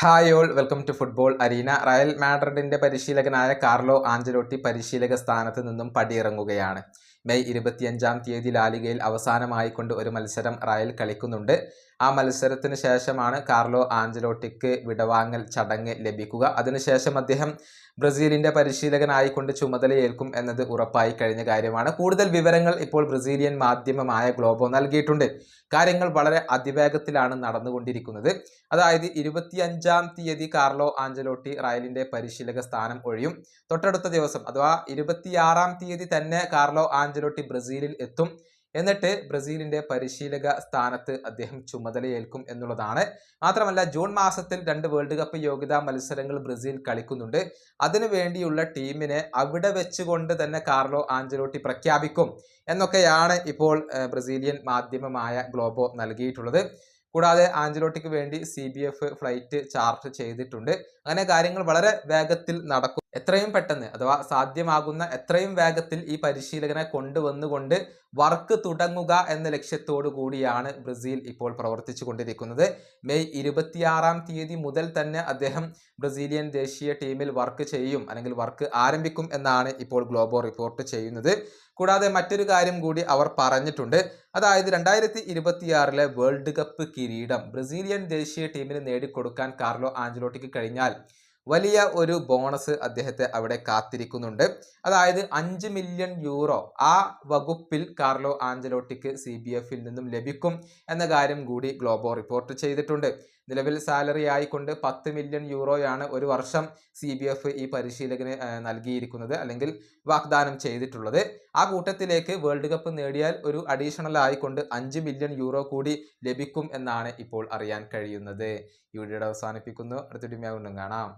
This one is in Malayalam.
Hi all welcome to football arena Real മാഡ്രിഡിന്റെ പരിശീലകനായ കാർലോ ആഞ്ചലോട്ടി പരിശീലക സ്ഥാനത്ത് നിന്നും പടിയിറങ്ങുകയാണ്. മെയ് ഇരുപത്തിയഞ്ചാം തീയതി ലാലികയിൽ അവസാനമായിക്കൊണ്ട് ഒരു മത്സരം റയൽ കളിക്കുന്നുണ്ട്. ആ മത്സരത്തിന് ശേഷമാണ് കാർലോ ആഞ്ചലോട്ടിക്ക് വിടവാങ്ങൽ ചടങ്ങ് ലഭിക്കുക. അതിനുശേഷം അദ്ദേഹം ബ്രസീലിന്റെ പരിശീലകനായിക്കൊണ്ട് ചുമതലയേൽക്കും എന്നത് ഉറപ്പായി കഴിഞ്ഞ കാര്യമാണ്. കൂടുതൽ വിവരങ്ങൾ ഇപ്പോൾ ബ്രസീലിയൻ മാധ്യമമായ ഗ്ലോബോ നൽകിയിട്ടുണ്ട്. കാര്യങ്ങൾ വളരെ അതിവേഗത്തിലാണ് നടന്നുകൊണ്ടിരിക്കുന്നത്. അതായത് ഇരുപത്തിയഞ്ചാം തീയതി കാർലോ ആഞ്ചലോട്ടി റയലിന്റെ പരിശീലക സ്ഥാനം ഒഴിയും. തൊട്ടടുത്ത ദിവസം അഥവാ ഇരുപത്തിയാറാം തീയതി തന്നെ കാർലോ ആഞ്ചലോട്ടി ബ്രസീലിൽ എത്തും. എന്നിട്ട് ബ്രസീലിന്റെ പരിശീലക സ്ഥാനത്ത് അദ്ദേഹം ചുമതലയേൽക്കും എന്നുള്ളതാണ്. മാത്രമല്ല ജൂൺ മാസത്തിൽ രണ്ട് വേൾഡ് കപ്പ് യോഗ്യതാ മത്സരങ്ങൾ ബ്രസീൽ കളിക്കുന്നുണ്ട്. അതിനു വേണ്ടിയുള്ള ടീമിനെ അവിടെ വെച്ചുകൊണ്ട് തന്നെ കാർലോ ആഞ്ചലോട്ടി പ്രഖ്യാപിക്കും എന്നൊക്കെയാണ് ഇപ്പോൾ ബ്രസീലിയൻ മാധ്യമമായ ഗ്ലോബോ നൽകിയിട്ടുള്ളത്. കൂടാതെ ആഞ്ചലോട്ടിക്ക് വേണ്ടി സി ഫ്ലൈറ്റ് ചാർട്ട് ചെയ്തിട്ടുണ്ട്. അങ്ങനെ കാര്യങ്ങൾ വളരെ വേഗത്തിൽ നടക്കും. എത്രയും പെട്ടെന്ന് അഥവാ സാധ്യമാകുന്ന എത്രയും വേഗത്തിൽ ഈ പരിശീലകനെ കൊണ്ടുവന്നുകൊണ്ട് വർക്ക് തുടങ്ങുക എന്ന ലക്ഷ്യത്തോടു കൂടിയാണ് ബ്രസീൽ ഇപ്പോൾ പ്രവർത്തിച്ചു കൊണ്ടിരിക്കുന്നത്. മെയ് ഇരുപത്തിയാറാം തീയതി മുതൽ തന്നെ അദ്ദേഹം ബ്രസീലിയൻ ദേശീയ ടീമിൽ വർക്ക് ചെയ്യും അല്ലെങ്കിൽ വർക്ക് ആരംഭിക്കും എന്നാണ് ഇപ്പോൾ ഗ്ലോബോ റിപ്പോർട്ട് ചെയ്യുന്നത്. കൂടാതെ മറ്റൊരു കാര്യം കൂടി അവർ പറഞ്ഞിട്ടുണ്ട്. അതായത് രണ്ടായിരത്തി ഇരുപത്തിയാറിലെ വേൾഡ് കപ്പ് കിരീടം ബ്രസീലിയൻ ദേശീയ ടീമിന് നേടിക്കൊടുക്കാൻ കാർലോ ആഞ്ചലോട്ടിക്ക് കഴിഞ്ഞാൽ വലിയ ഒരു ബോണസ് അദ്ദേഹത്തെ അവിടെ കാത്തിരിക്കുന്നുണ്ട്. അതായത് അഞ്ച് മില്യൺ യൂറോ ആ വകുപ്പിൽ കാർലോ ആഞ്ചലോട്ടിക്ക് സി ബി എഫിൽ നിന്നും ലഭിക്കും എന്ന കാര്യം കൂടി ഗ്ലോബോ റിപ്പോർട്ട് ചെയ്തിട്ടുണ്ട്. നിലവിൽ സാലറി ആയിക്കൊണ്ട് പത്ത് മില്യൺ യൂറോയാണ് ഒരു വർഷം സി ബി എഫ് ഈ പരിശീലകന് നൽകിയിരിക്കുന്നത് അല്ലെങ്കിൽ വാഗ്ദാനം ചെയ്തിട്ടുള്ളത്. ആ കൂട്ടത്തിലേക്ക് വേൾഡ് കപ്പ് നേടിയാൽ ഒരു അഡീഷണൽ ആയിക്കൊണ്ട് അഞ്ച് മില്യൺ യൂറോ കൂടി ലഭിക്കും എന്നാണ് ഇപ്പോൾ അറിയാൻ കഴിയുന്നത്. ഈ വീഡിയോയുടെ അവസാനിപ്പിക്കുന്നു. അടുത്തൊരു വീണ്ടും കാണാം.